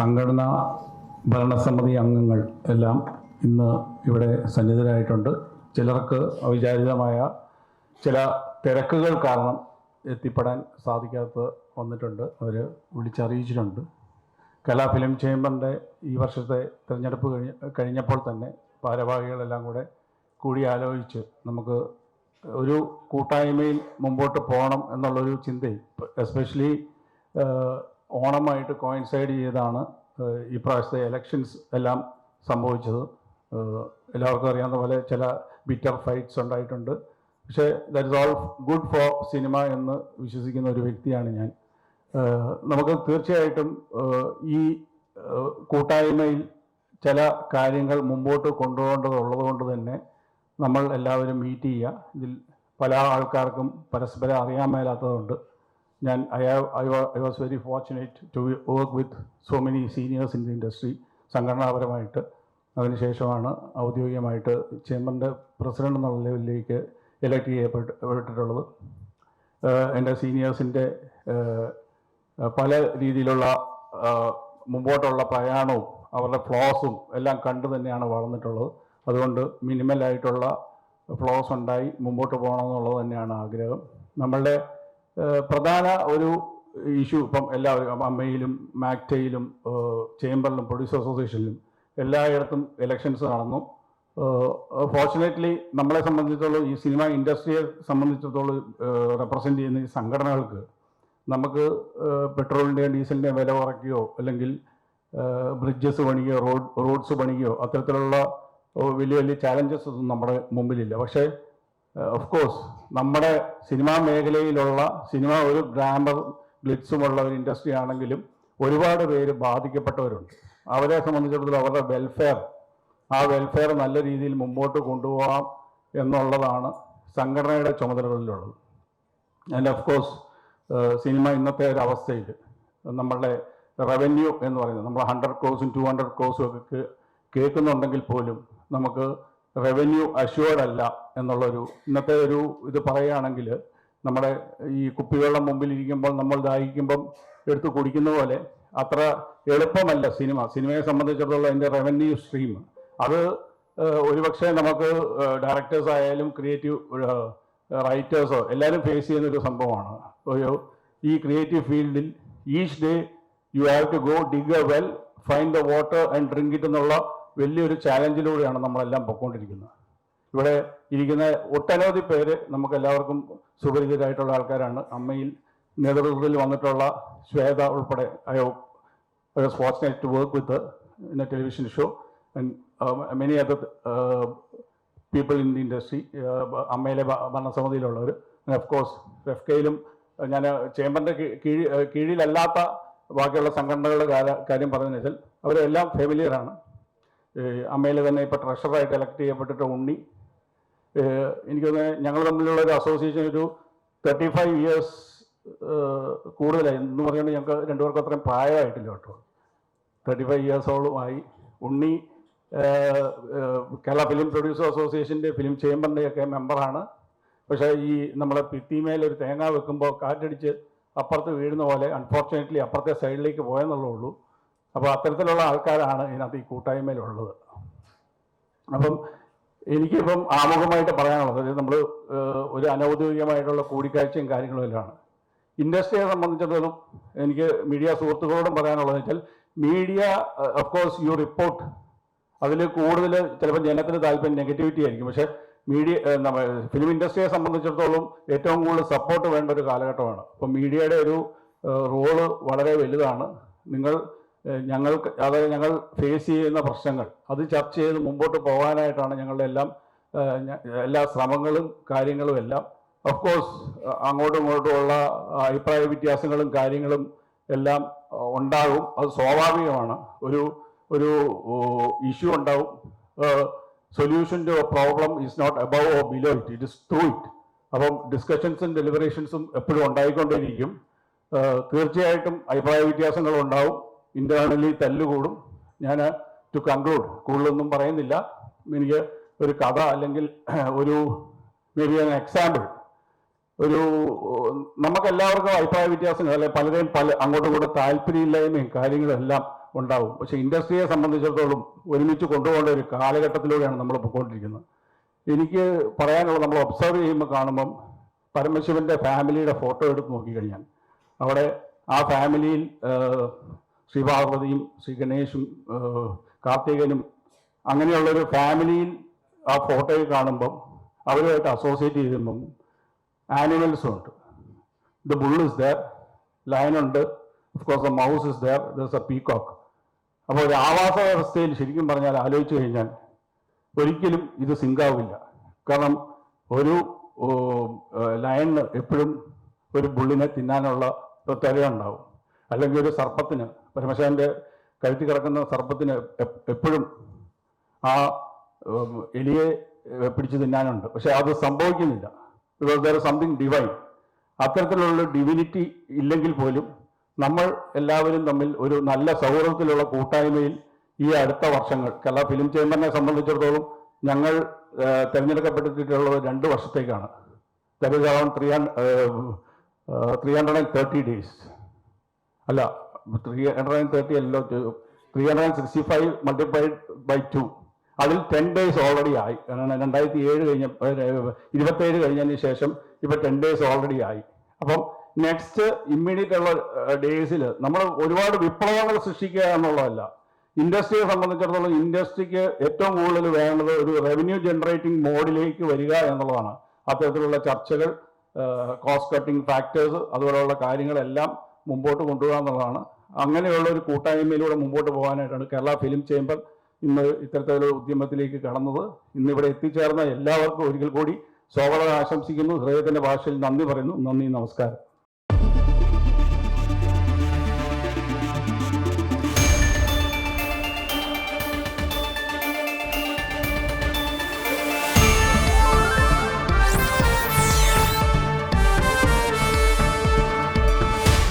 സംഘടനാ ഭരണസമിതി അംഗങ്ങൾ എല്ലാം ഇന്ന് ഇവിടെ സന്നിധരായിട്ടുണ്ട് ചിലർക്ക് അവിചാരിതമായ ചില തിരക്കുകൾ കാരണം എത്തിപ്പെടാൻ സാധിക്കാത്ത വന്നിട്ടുണ്ട്. അവർ വിളിച്ചറിയിച്ചിട്ടുണ്ട്. കലാ ഫിലിം ചേംബറിന്റെ ഈ വർഷത്തെ തിരഞ്ഞെടുപ്പ് കഴിഞ്ഞ കഴിഞ്ഞപ്പോൾ തന്നെ ഭാരവാഹികളെല്ലാം കൂടെ കൂടി ആലോചിച്ച് നമുക്ക് ഒരു കൂട്ടായ്മയിൽ മുമ്പോട്ട് പോകണം എന്നുള്ളൊരു ചിന്തയും എസ്പെഷ്യലി ഓണമായിട്ട് കോയിൻസൈഡ് ചെയ്താണ് ഈ പ്രാവശ്യത്തെ എലക്ഷൻസ് എല്ലാം സംഭവിച്ചത്. എല്ലാവർക്കും അറിയാവുന്ന പോലെ ചില ബിറ്റർ ഫൈറ്റ്സ് ഉണ്ടായിട്ടുണ്ട്. പക്ഷേ that is all good for cinema എന്ന് വിശ്വസിക്കുന്ന ഒരു വ്യക്തിയാണ് ഞാൻ. നമുക്ക് തീർച്ചയായിട്ടും ഈ കൂട്ടായ്മയിൽ ചില കാര്യങ്ങൾ മുമ്പോട്ട് കൊണ്ടുപോകേണ്ടതുള്ളത് കൊണ്ട് തന്നെ നമ്മൾ എല്ലാവരും മീറ്റ് ചെയ്യുക. ഇതിൽ പല ആൾക്കാർക്കും പരസ്പരം അറിയാൻ മേലാത്തതുകൊണ്ട് ഞാൻ I have I was very fortunate to work with so many seniors in the industry സംഘടനാപരമായിട്ട്. അതിനുശേഷമാണ് ഔദ്യോഗികമായിട്ട് ചേംബറിന്റെ പ്രസിഡന്റ് എന്നുള്ള ലെവലിലേക്ക് എലക്ട് ചെയ്യപ്പെട്ടിട്ടുള്ളത് എന്റെ സീനിയേഴ്സിന്റെ പല രീതിയിലുള്ള മുമ്പോട്ടുള്ള പ്രയാണവും അവരുടെ ഫ്ലോസും എല്ലാം കണ്ടു തന്നെയാണ് വളർന്നിട്ടുള്ളത്. അതുകൊണ്ട് മിനിമലായിട്ടുള്ള ഫ്ലോസ് ഉണ്ടായി മുമ്പോട്ട് പോകണമെന്നുള്ളത് തന്നെയാണ് ആഗ്രഹം. നമ്മളുടെ പ്രധാന ഒരു ഇഷ്യൂ ഇപ്പം എല്ലാവരും അമ്മയിലും മാക്ടയിലും ചേംബറിലും പ്രൊഡ്യൂസർ അസോസിയേഷനിലും എല്ലായിടത്തും ഇലക്ഷൻസ് നടന്നു. ഫോർച്ചുനേറ്റ്ലി നമ്മളെ സംബന്ധിച്ചിടത്തോളം ഈ സിനിമ ഇൻഡസ്ട്രിയെ സംബന്ധിച്ചിടത്തോളം റെപ്രസെന്റ് ചെയ്യുന്ന ഈ സംഘടനകൾക്ക് നമുക്ക് പെട്രോളിന്റെയും ഡീസലിന്റെയും വില കുറയ്ക്കുകയോ അല്ലെങ്കിൽ ബ്രിഡ്ജസ് പണിയോ റോഡ് റോഡ്സ് പണിയോ അത്തരത്തിലുള്ള വലിയ വലിയ ചാലഞ്ചസ് ഒന്നും നമ്മുടെ മുമ്പിലില്ല. പക്ഷേ ഓഫ് കോഴ്സ് നമ്മുടെ സിനിമാ മേഖലയിലുള്ള സിനിമ ഒരു ഗ്രാമർ ഗ്ലിറ്റ്സുമുള്ള ഒരു ഇൻഡസ്ട്രി ആണെങ്കിലും ഒരുപാട് പേര് ബാധിക്കപ്പെട്ടവരുണ്ട്. അവരെ സംബന്ധിച്ചിടത്തോളം അവരുടെ വെൽഫെയർ ആ വെൽഫെയർ നല്ല രീതിയിൽ മുമ്പോട്ട് കൊണ്ടുപോകാം എന്നുള്ളതാണ് സംഘടനയുടെ ചുമതലകളിലുള്ളത്. ആൻഡ് ഓഫ് കോഴ്സ് സിനിമ ഇന്നത്തെ ഒരു അവസ്ഥയിൽ നമ്മളുടെ റവന്യൂ എന്ന് പറയുന്നത് നമ്മൾ ഹൺഡ്രഡ് ക്രോസും ടു ഹൺഡ്രഡ് ക്രോസും ഒക്കെ കേൾക്കുന്നുണ്ടെങ്കിൽ പോലും നമുക്ക് റവന്യൂ അഷ്യൂർഡ് അല്ല എന്നുള്ളൊരു ഇന്നത്തെ ഒരു ഇത് പറയുകയാണെങ്കിൽ നമ്മുടെ ഈ കുപ്പിവെള്ളം മുമ്പിൽ ഇരിക്കുമ്പോൾ നമ്മൾ ദാഹിക്കുമ്പം എടുത്ത് കുടിക്കുന്ന പോലെ അത്ര എളുപ്പമല്ല സിനിമ. സിനിമയെ സംബന്ധിച്ചിടത്തോളം അതിന്റെ റവന്യൂ സ്ട്രീം അത് ഒരുപക്ഷെ നമുക്ക് ഡയറക്ടേഴ്സ് ആയാലും ക്രിയേറ്റീവ് റൈറ്റേഴ്സോ എല്ലാവരും ഫേസ് ചെയ്യുന്ന ഒരു സംഭവമാണ്. ഒരു ഈ ക്രിയേറ്റീവ് ഫീൽഡിൽ each day you have to go dig a well find the water and drink it എന്നുള്ള വലിയൊരു ചാലഞ്ചിലൂടെയാണ് നമ്മളെല്ലാം പൊയ്ക്കൊണ്ടിരിക്കുന്നത് ഇവിടെ ഇരിക്കുന്ന ഒട്ടനവധി പേര് നമുക്ക് എല്ലാവർക്കും സുപരിചിതരായിട്ടുള്ള ആൾക്കാരാണ്. അമ്മയിൽ നേതൃത്വത്തിൽ വന്നിട്ടുള്ള ശ്വേത ഉൾപ്പെടെ I was fortunate to work with her in a television show and uh, many other people in the industry. അമ്മയിലെ ഭരണസമിതിയിലുള്ളവർ ഓഫ് കോഴ്സ് എഫ് കെയിലും ഞാൻ ചേംബറിന്റെ കീഴിൽ കീഴിലല്ലാത്ത ബാക്കിയുള്ള സംഘടനകളുടെ കാര്യം പറഞ്ഞതെന്ന് വെച്ചാൽ അവരെല്ലാം ഫെമിലിയറാണ്. അമ്മയിൽ തന്നെ ഇപ്പോൾ ട്രഷറായിട്ട് എലക്ട് ചെയ്യപ്പെട്ടിട്ട് ഉണ്ണി. എനിക്ക് ഞങ്ങൾ തമ്മിലുള്ള ഒരു അസോസിയേഷൻ ഒരു തേർട്ടി ഫൈവ് ഇയേഴ്സ് കൂടുതലായി. എന്ന് പറയുന്നത് ഞങ്ങൾക്ക് രണ്ടുപേർക്കും അത്രയും പ്രായമായിട്ടില്ല കേട്ടോ. തേർട്ടി ഫൈവ് ഇയേഴ്സോളമായി ഉണ്ണി കേരള ഫിലിം പ്രൊഡ്യൂസർ അസോസിയേഷന്റെ ഫിലിം ചേംബറിന്റെയൊക്കെ മെമ്പറാണ് പക്ഷേ ഈ നമ്മളെ ഭിത്തിമേലൊരു തേങ്ങ വെക്കുമ്പോൾ കാറ്റടിച്ച് അപ്പുറത്ത് വീഴുന്ന പോലെ അൺഫോർച്ചുനേറ്റ്ലി അപ്പുറത്തെ സൈഡിലേക്ക് പോയെന്നുള്ളൂ അപ്പോൾ അത്തരത്തിലുള്ള ആൾക്കാരാണ് ഇതിനകത്ത് ഈ കൂട്ടായ്മയിലുള്ളത്. അപ്പം എനിക്കിപ്പം ആമുഖമായിട്ട് പറയാനുള്ളത് നമ്മൾ ഒരു അനൗദ്യോഗികമായിട്ടുള്ള കൂടിക്കാഴ്ചയും കാര്യങ്ങളും എല്ലാമാണ് ഇൻഡസ്ട്രിയെ സംബന്ധിച്ചിടത്തോളം എനിക്ക് മീഡിയ സുഹൃത്തുക്കളോടും പറയാനുള്ളതെന്ന് വെച്ചാൽ media of course you report അതിൽ കൂടുതൽ ചിലപ്പോൾ ജനത്തിന് താല്പര്യം നെഗറ്റിവിറ്റി ആയിരിക്കും. പക്ഷേ മീഡിയ ഫിലിം ഇൻഡസ്ട്രിയെ സംബന്ധിച്ചിടത്തോളം ഏറ്റവും കൂടുതൽ സപ്പോർട്ട് വേണ്ട ഒരു കാലഘട്ടമാണ്. അപ്പം മീഡിയയുടെ ഒരു റോൾ വളരെ വലുതാണ്. നിങ്ങൾ ഏഹ്, ഞങ്ങൾക്ക് അതായത് ഞങ്ങൾ ഫേസ് ചെയ്യുന്ന പ്രശ്നങ്ങൾ അത് ചർച്ച ചെയ്ത് മുമ്പോട്ട് പോകാനായിട്ടാണ് ഞങ്ങളുടെ എല്ലാം എല്ലാ ശ്രമങ്ങളും കാര്യങ്ങളും എല്ലാം. ഓഫ് കോഴ്സ് അങ്ങോട്ടും ഇങ്ങോട്ടുമുള്ള അഭിപ്രായ വ്യത്യാസങ്ങളും കാര്യങ്ങളും എല്ലാം ഉണ്ടാകും. അത് സ്വാഭാവികമാണ്. ഒരു ഒരു ഇഷ്യൂ ഉണ്ടാവും. Solution problem is not above or below it it is through it അപ്പം ഡിസ്കഷൻസും ഡെലിബറേഷൻസും എപ്പോഴും ഉണ്ടായിക്കൊണ്ടേയിരിക്കും. തീർച്ചയായിട്ടും അഭിപ്രായ വ്യത്യാസങ്ങൾ ഉണ്ടാവും. ഇന്റേണലി തല്ലുകൂടും ഞാൻ ടു കൺക്ലൂഡ് കൂടുതലൊന്നും പറയുന്നില്ല. എനിക്ക് ഒരു കഥ അല്ലെങ്കിൽ ഒരു മേ ബി ആൻ എക്സാമ്പിൾ ഒരു നമുക്കെല്ലാവർക്കും അഭിപ്രായ വ്യത്യാസങ്ങൾ അല്ലെ പലരെയും പല അങ്ങോട്ടും ഇങ്ങോട്ടും താല്പര്യമില്ലായ്മയും കാര്യങ്ങളെല്ലാം ഉണ്ടാവും. പക്ഷെ ഇൻഡസ്ട്രിയെ സംബന്ധിച്ചിടത്തോളം ഒരുമിച്ച് കൊണ്ടുപോകേണ്ട ഒരു കാലഘട്ടത്തിലൂടെയാണ് നമ്മൾ പോയിക്കൊണ്ടിരിക്കുന്നത്. എനിക്ക് പറയാനുള്ളത് നമ്മൾ ഒബ്സർവ് ചെയ്യുമ്പോൾ കാണുമ്പം പരമശിവന്റെ ഫാമിലിയുടെ ഫോട്ടോ എടുത്ത് നോക്കിക്കഴിഞ്ഞാൽ അവിടെ ആ ഫാമിലിയിൽ ശ്രീ പാർവതിയും ശ്രീ ഗണേഷും കാർത്തികനും അങ്ങനെയുള്ളൊരു ഫാമിലിയിൽ ആ ഫോട്ടോയിൽ കാണുമ്പം അവരുമായിട്ട് അസോസിയേറ്റ് ചെയ്യുമ്പം ആനിമൽസും ഉണ്ട്. The bull is there lion ഉണ്ട് of course the mouse is there thus a peacock. അപ്പോൾ ഒരു ആവാസ വ്യവസ്ഥയിൽ ശരിക്കും പറഞ്ഞാൽ ആലോചിച്ച് കഴിഞ്ഞാൽ ഒരിക്കലും ഇത് സിങ്കാവില്ല. കാരണം ഒരു ലയണിന് എപ്പോഴും ഒരു ബുള്ളിനെ തിന്നാനുള്ള ഉണ്ടാവും അല്ലെങ്കിൽ ഒരു സർപ്പത്തിന് പരമശാന്റെ കഴുത്തി കിടക്കുന്ന സർപ്പത്തിന് എപ്പോഴും ആ എലിയെ പിടിച്ചു തിന്നാനുണ്ട്. പക്ഷെ അത് സംഭവിക്കുന്നില്ല. ബിക്കോസ് ദർ സംതിങ് ഡിവൈൻ അത്തരത്തിലുള്ള ഡിവിനിറ്റി ഇല്ലെങ്കിൽ പോലും നമ്മൾ എല്ലാവരും തമ്മിൽ ഒരു നല്ല സൗഹൃദത്തിലുള്ള കൂട്ടായ്മയിൽ ഈ അടുത്ത വർഷങ്ങൾ കേരള ഫിലിം ചേംബറിനെ സംബന്ധിച്ചിടത്തോളം ഞങ്ങൾ തിരഞ്ഞെടുക്കപ്പെട്ടിട്ടുള്ളത് രണ്ട് വർഷത്തേക്കാണ്. There is around three three hundred and thirty days അല്ല ത്രീ ഹൺഡ്രഡ് ആൻഡ് തേർട്ടി അല്ലോ three hundred and sixty five multiplied by two അതിൽ ടെൻ ഡേയ്സ് ഓൾറെഡി ആയി. കാരണം രണ്ടായിരത്തി ഏഴ് കഴിഞ്ഞ ഇരുപത്തേഴ് കഴിഞ്ഞതിന് ശേഷം ഇപ്പൊ ടെൻ ഡേയ്സ് ഓൾറെഡി ആയി. അപ്പം നെക്സ്റ്റ് ഇമ്മീഡിയറ്റ് ഉള്ള ഡേയ്സിൽ നമ്മൾ ഒരുപാട് വിപ്ലവങ്ങൾ സൃഷ്ടിക്കുക എന്നുള്ളതല്ല. ഇൻഡസ്ട്രിയെ സംബന്ധിച്ചിടത്തോളം ഇൻഡസ്ട്രിക്ക് ഏറ്റവും കൂടുതൽ വേണ്ടത് ഒരു റവന്യൂ ജനറേറ്റിംഗ് മോഡിലേക്ക് വരിക എന്നുള്ളതാണ്. അത്തരത്തിലുള്ള ചർച്ചകൾ കോസ്റ്റ് കട്ടിംഗ് ഫാക്ടേഴ്സ് അതുപോലെയുള്ള കാര്യങ്ങളെല്ലാം മുമ്പോട്ട് കൊണ്ടുപോകുക എന്നുള്ളതാണ്. അങ്ങനെയുള്ള ഒരു കൂട്ടായ്മയിലൂടെ മുമ്പോട്ട് പോകാനായിട്ടാണ് കേരള ഫിലിം ചേംബർ ഇന്ന് ഇത്തരത്തിലുള്ള ഉദ്യമത്തിലേക്ക് കടന്നത്. ഇന്നിവിടെ എത്തിച്ചേർന്ന എല്ലാവർക്കും ഒരിക്കൽ കൂടി സ്വാഗതം ആശംസിക്കുന്നു. ഹൃദയത്തിന്റെ ഭാഷയിൽ നന്ദി പറയുന്നു. നന്ദി നമസ്കാരം.